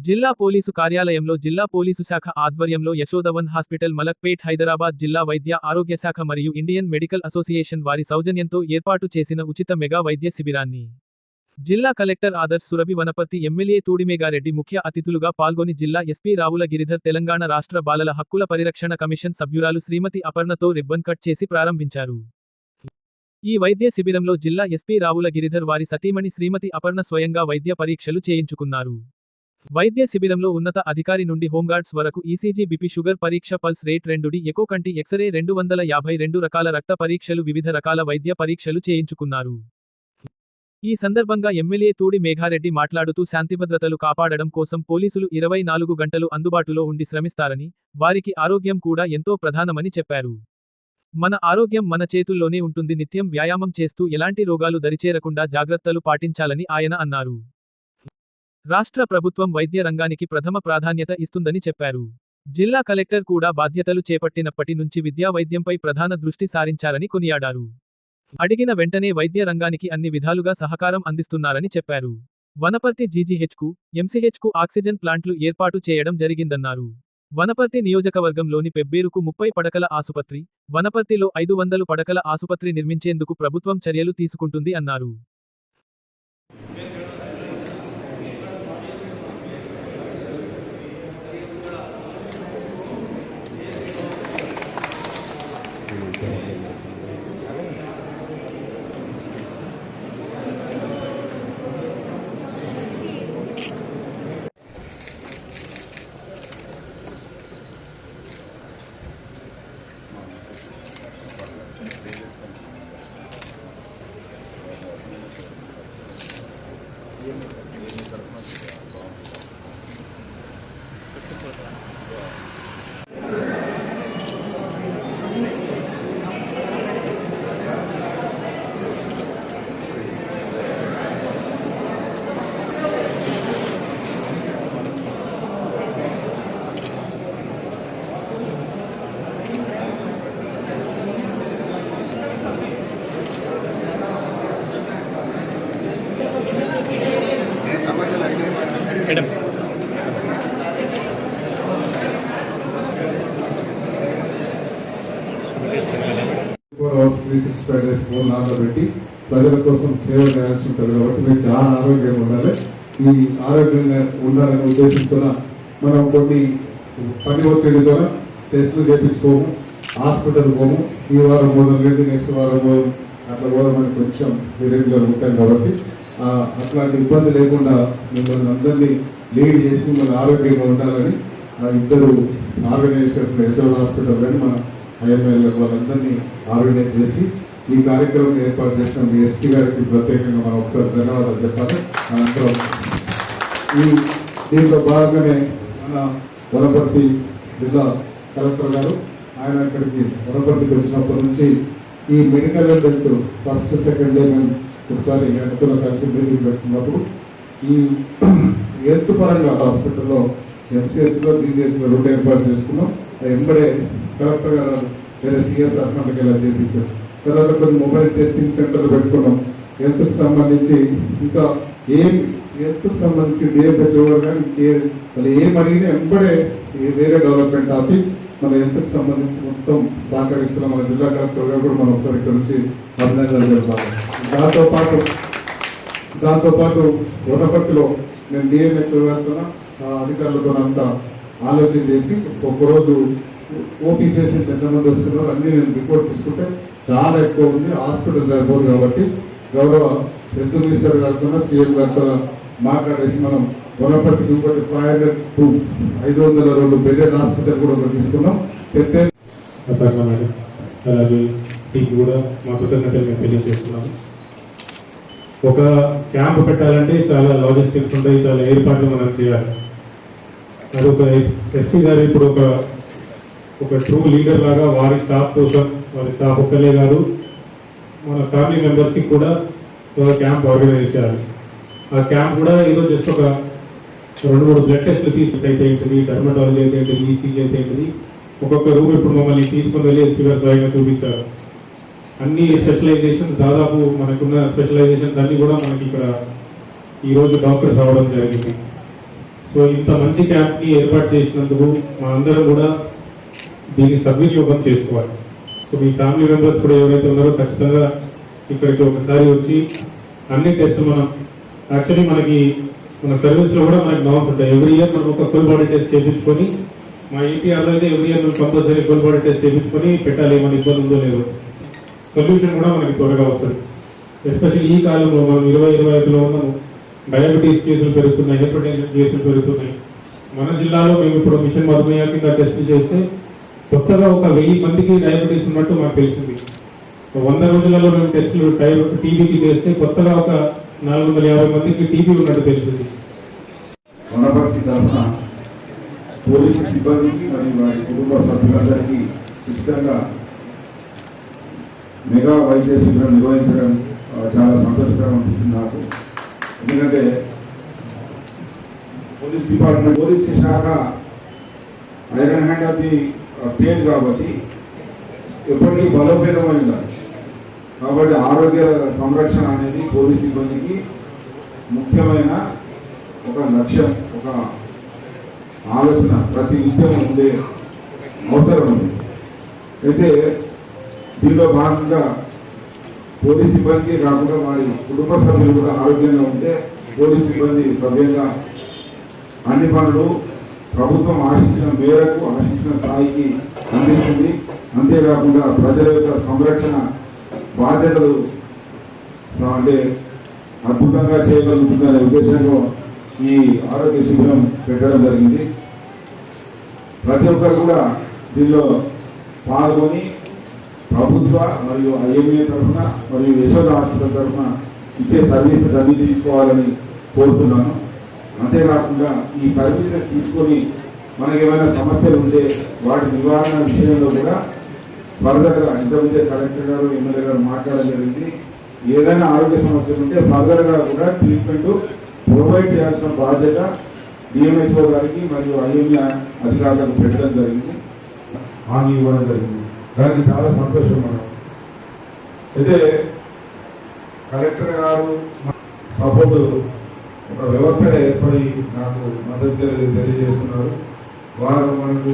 జిల్లా పోలీసు కార్యాలయంలో జిల్లా పోలీసు శాఖ ఆధ్వర్యంలో యశోదవన్ హాస్పిటల్ మలక్పేట్ హైదరాబాద్ జిల్లా వైద్య ఆరోగ్య శాఖ మరియు ఇండియన్ మెడికల్ అసోసియేషన్ వారి సౌజన్యంతో ఏర్పాటు చేసిన ఉచిత మెగా వైద్య శిబిరాన్ని జిల్లా కలెక్టర్ ఆదర్శ్ సురభి వనపర్తి ఎమ్మెల్యే తూడిమేగారెడ్డి ముఖ్య అతిథులుగా పాల్గొని జిల్లా ఎస్పీ రావుల గిరిధర్ తెలంగాణ రాష్ట్ర బాలల హక్కుల పరిరక్షణ కమిషన్ సభ్యురాలు శ్రీమతి అపర్ణతో రిబ్బన్ కట్ చేసి ప్రారంభించారు. ఈ వైద్య శిబిరంలో జిల్లా ఎస్పీ రావుల గిరిధర్ వారి సతీమణి శ్రీమతి అపర్ణ స్వయంగా వైద్య పరీక్షలు చేయించుకున్నారు. వైద్య శిబిరంలో ఉన్నత అధికారి నుండి హోంగార్డ్స్ వరకు ఈసీజీ బిపి షుగర్ పరీక్ష పల్స్ రేట్ రెండుడి ఎకో కంటి ఎక్స్రే రెండు వందల యాభై రెండు రకాల రక్త పరీక్షలు వివిధ రకాల వైద్య పరీక్షలు చేయించుకున్నారు. ఈ సందర్భంగా ఎమ్మెల్యే తూడి మేఘారెడ్డి మాట్లాడుతూ శాంతిభద్రతలు కాపాడడం కోసం పోలీసులు ఇరవై నాలుగు గంటలు అందుబాటులో ఉండి శ్రమిస్తారని వారికి ఆరోగ్యం కూడా ఎంతో ప్రధానమని చెప్పారు. మన ఆరోగ్యం మన చేతుల్లోనే ఉంటుంది నిత్యం వ్యాయామం చేస్తూ ఎలాంటి రోగాలు దరిచేరకుండా జాగ్రత్తలు పాటించాలని ఆయన అన్నారు. రాష్ట్ర ప్రభుత్వం వైద్య రంగానికి ప్రథమ ప్రాధాన్యత ఇస్తుందని చెప్పారు. జిల్లా కలెక్టర్ కూడా బాధ్యతలు చేపట్టినప్పటి నుంచి విద్యా వైద్యంపై ప్రధాన దృష్టి సారించారని కొనియాడారు. అడిగిన వెంటనే వైద్య రంగానికి అన్ని విధాలుగా సహకారం అందిస్తున్నారని చెప్పారు. వనపర్తి జీజీహెచ్కు ఎంసీహెచ్కు ఆక్సిజన్ ప్లాంట్లు ఏర్పాటు చేయడం జరిగిందన్నారు. వనపర్తి నియోజకవర్గంలోని పెబ్బేరుకు ముప్పై పడకల ఆసుపత్రి వనపర్తిలో ఐదు వందలు పడకల ఆసుపత్రి నిర్మించేందుకు ప్రభుత్వం చర్యలు తీసుకుంటుంది అన్నారు. Bien. Four hours three six five days phone ప్రజల కోసం సేవ చేయాల్సి ఉంటుంది కాబట్టి మీరు చాలా ఆరోగ్యంగా ఉండాలి. ఈ ఆరోగ్యంగా ఉండాలనే ఉద్దేశంతో మనం కొన్ని పని ఒత్తిడి ద్వారా టెస్టులు చేయించుకోము హాస్పిటల్ పోము. ఈ వారం మొదలు లేదు నెక్స్ట్ వారం పోదు. అట్లా కూడా మనకి కొంచెం ఇరెగ్యులర్ ఉంటాం కాబట్టి అట్లాంటి ఇబ్బంది లేకుండా మిమ్మల్ని అందరినీ లీడ్ చేసి మిమ్మల్ని ఆరోగ్యంగా ఉండాలని ఆ ఇద్దరు ఆర్గనైజేషన్స్ యశోద హాస్పిటల్ కానీ మన ఐఎంఎల్ఏ వాళ్ళందరినీ ఆర్గనైజ్ చేసి ఈ కార్యక్రమం ఏర్పాటు చేసిన మీ ఎస్టీ గారికి ప్రత్యేకంగా మనం ఒకసారి ధన్యవాదాలు చెప్పాలి. అనంతరం ఈ దీంట్లో భాగంగానే మన వనపర్తి జిల్లా కలెక్టర్ గారు ఆయన ఇక్కడికి వనపర్తికి వచ్చినప్పటి నుంచి ఈ medical health first second day మేము ఒకసారి హెల్త్లో కలిసి మీటింగ్ పెట్టుకున్నప్పుడు ఈ హెల్త్ పరంగా హాస్పిటల్లో ఎంసీహెచ్లో జీజీహెచ్లో రూట్ ఏర్పాటు చేసుకున్నాం. అది ఎంబడే కలెక్టర్ గారు లేదా సిఎస్ అకౌంట్కి ఇలా చేపించారు. తర్వాత కొన్ని మొబైల్ టెస్టింగ్ సెంటర్లు పెట్టుకున్నాం. హెల్త్కి సంబంధించి ఇంకా ఏం హెల్త్కి సంబంధించి డిఎఫ్హెచ్ఓ కానీ ఏ- వాళ్ళు ఏం అడిగినా ఎంబడే వేరే డెవలప్మెంట్ టాపిక్ మన హెల్త్కి సంబంధించి మొత్తం సహకరిస్తున్నాం. మన జిల్లా కలెక్టర్ గారు కూడా మనం ఒకసారి ఇక్కడ నుంచి అభినందనలు జరపాలి దాంతోపాటు దాంతోపాటు వనపర్తిలో నేను డిఎంహెచ్ వెళ్తున్నా. అధికారులతో అంతా ఆలోచన చేసి ఒక్కరోజు ఓపీ పేషెంట్ ఎంతమంది వస్తున్నారో అన్ని నేను రిపోర్ట్ తీసుకుంటే చాలా ఎక్కువ ఉంది. హాస్పిటల్ సరిపోదు కాబట్టి గౌరవ హెల్త్ మినిస్టర్ గారితో సీఎం గారితో మాట్లాడేసి మనం వనపర్తికి ఇంకోటి ఫైవ్ హండ్రెడ్ టు ఐదు వందల రెండు బెడెడ్ హాస్పిటల్ కూడా ఒకటి తీసుకున్నాం. చెప్తే అలాగే టీకి కూడా మా కృతజ్ఞతలు మేము తెలియజేస్తున్నాము. ఒక క్యాంప్ పెట్టాలంటే చాలా లాజిస్టిక్స్ ఉంటాయి చాలా ఏర్పాట్లు మనం చేయాలి. అది ఒక ఎస్పీ గారు ఇప్పుడు ఒక ఒక ట్రూ లీడర్ లాగా వారి స్టాఫ్ కోసం వారి స్టాఫ్ ఒక్కలే కాదు మన ఫ్యామిలీ మెంబర్స్కి కూడా ఒక క్యాంప్ ఆర్గనైజ్ చేయాలి ఆ క్యాంప్ కూడా ఏదో జస్ట్ ఒక రెండు మూడు బ్లడ్ టెస్ట్లు తీసి అయితే ఏంటిది డర్మటాలజీ అయితే ఏంటిది ఈసీజీ అయితే ఏంటిది ఒక్కొక్క రూమ్ ఇప్పుడు మమ్మల్ని తీసుకొని వెళ్ళి ఎస్పీ గారు స్వయంగా చూపించారు. అన్ని స్పెషలైజేషన్స్ దాదాపు మనకున్న స్పెషలైజేషన్స్ అన్నీ కూడా మనకి ఇక్కడ ఈరోజు డాక్టర్స్ రావడం జరిగింది. సో ఇంత మంచి క్యాంప్ని ఏర్పాటు చేసినందుకు మా అందరం కూడా దీన్ని సద్వినియోగం చేసుకోవాలి. సో మీ ఫ్యామిలీ మెంబర్స్ కూడా ఎవరైతే ఉన్నారో ఖచ్చితంగా ఇక్కడికి ఒకసారి వచ్చి అన్ని టెస్ట్ మనం యాక్చువల్లీ మనకి మన సర్వీస్లో కూడా మనకి నామ్స్ ఉంటాయి. ఎవ్రీ ఇయర్ మనం ఒక ఫుల్ బాడీ టెస్ట్ చేయించుకొని మా ఏపీఆర్లో అయితే ఎవ్రీ ఇయర్ మనం కంపల్సరీ ఫుల్ బాడీ టెస్ట్ చేయించుకొని పెట్టాలి ఏమైనా ఇబ్బంది ఉందో లేదో. సొల్యూషన్ కూడా మనకి త్వరగా వస్తుంది. ఎస్పెషల్లీ ఈ కాలంలో మనం ఇరవై ఇరవై ఐదులో ఉన్నాము. డయాబెటీస్ కేసులు పెరుగుతున్నాయి హెపటైటిస్ కేసులు పెరుగుతున్నాయి. మన జిల్లాలో మేము ఇప్పుడు మిషన్ మధుమేహ కింద టెస్టులు చేస్తే కొత్తగా ఒక వెయ్యి మందికి డయాబెటీస్ ఉన్నట్టు మాకు తెలిసింది. వంద రోజులలో మేము టెస్టులు టై టీబీకి చేస్తే కొత్తగా ఒక నాలుగు వందల యాభై మందికి టీబీ ఉన్నట్టు తెలిసింది. వనపర్తి తరఫున పోలీసు సిబ్బందికి మరియు వారి కుటుంబ సభ్యులందరికీ ఉచితంగా మెగా వైద్య శిబిరం నిర్వహించడం చాలా సంతోషకరం అనిపిస్తుంది నాకు. ఎందుకంటే పోలీస్ డిపార్ట్మెంట్ పోలీస్ శాఖ iron hand of the state కాబట్టి ఎప్పటికీ బలోపేతమై ఉండాలి కాబట్టి ఆరోగ్య సంరక్షణ అనేది పోలీస్ సిబ్బందికి ముఖ్యమైన ఒక లక్ష్యం ఒక ఆలోచన. ప్రతి నిత్యం ఉండే అవసరం ఉంది అయితే దీనిలో భాగంగా పోలీస్ సిబ్బంది కాకుండా వారి కుటుంబ సభ్యులు కూడా ఆరోగ్యంగా ఉంటే పోలీస్ సిబ్బంది సవ్యంగా అన్ని పనులు ప్రభుత్వం ఆశించిన మేరకు ఆశించిన స్థాయికి అందిస్తుంది. అంతేకాకుండా ప్రజల యొక్క సంరక్షణ బాధ్యతలు అంటే అద్భుతంగా చేయగలుగుతుందనే ఉద్దేశంలో ఈ ఆరోగ్య శిబిరం పెట్టడం జరిగింది. ప్రతి ఒక్కరు కూడా దీనిలో పాల్గొని ప్రభుత్వ మరియు ఐఎంఏ తరఫున మరియు యశోద హాస్పిటల్ తరఫున ఇచ్చే సర్వీసెస్ అన్ని తీసుకోవాలని కోరుతున్నాను. అంతేకాకుండా ఈ సర్వీసెస్ తీసుకొని మనకి ఏమైనా సమస్యలు ఉంటే వాటి నివారణ విషయంలో కూడా ఫర్దర్గా ఇంతకుముందే కలెక్టర్ గారు ఎమ్మెల్యే గారు మాట్లాడడం జరిగింది. ఏదైనా ఆరోగ్య సమస్యలు ఉంటే ఫర్దర్గా కూడా ట్రీట్మెంట్ ప్రొవైడ్ చేయాల్సిన బాధ్యత డిఎంహెచ్ఓ గారికి మరియు ఐఎంఏ అధికారులకు పెట్టడం జరిగింది. హామీ ఇవ్వడం జరిగింది. దానికి చాలా సంతోషం మనం. అయితే కలెక్టర్ గారు సపోర్ట్ ఒక వ్యవస్థ ఏర్పడి నాకు మద్దతు తెలియజేస్తున్నారు. వారు మనకు